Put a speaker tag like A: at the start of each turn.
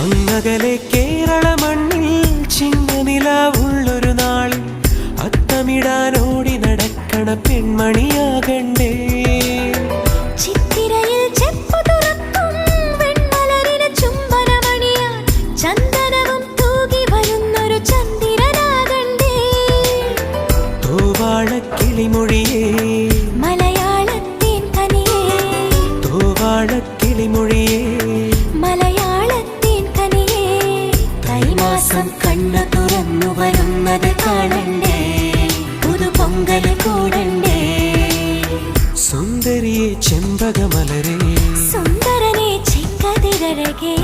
A: അങ്ങകലെ കേരള മണ്ണിൽ ചിങ്ങനിലാവുള്ളൊരു നാളിൽ അത്തമിടാനോടി നടക്കണ പെൺമണിയാകണ്ടേ.
B: ചിത്തിരയിൽ ചെപ്പു തുറക്കും വെൺമലരിന് ചുംബനമണിയാൻ ചന്ദനവും തൂകി വരുന്നൊരു ചന്ദ്രനാകണ്ടേ.
A: തൂവാള കിളിമൊഴിയേ
B: മലയാളത്തിൻ കനിയേ
A: തൂവാള കിളിമൊഴിയേ
B: കണ്ണു തുറന്നു വരുന്നത് കാണണ്ടേ? കൂടണ്ടേ?
A: സുന്ദരിയെ ചെമ്പകമലരേ.
B: സുന്ദരനെ ചെങ്കതിരഴകേ.